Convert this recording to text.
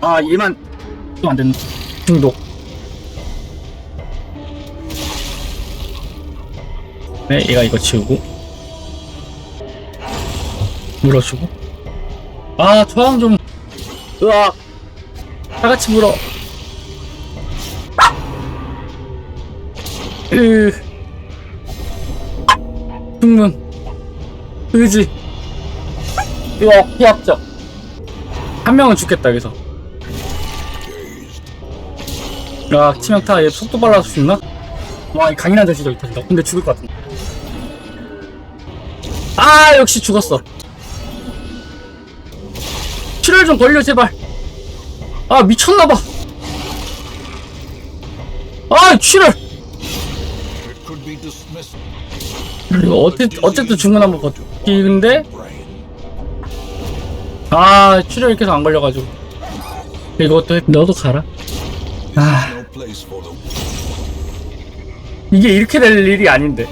아 얘만. 또안 됐네. 중독. 네 얘가 이거 지우고. 물어주고. 아 저항 좀. 으악 다 같이 물어. 으. 충문 의지. 으악 피합적 한 명은 죽겠다 여기서 야 치명타 얘 속도 빨라서 죽나? 와이 강인한 자식 저기 터진다 근데 죽을 것 같은데 아 역시 죽었어 출혈 좀 걸려 제발 아 미쳤나봐 아 dismissed. 이거 어쨌, 어쨌든 중간 한번 버티는데. 아 출혈 계속 안 걸려가지고 이것도 해. 너도 가라 This Ah. 이게 이렇게 될 일이 아닌데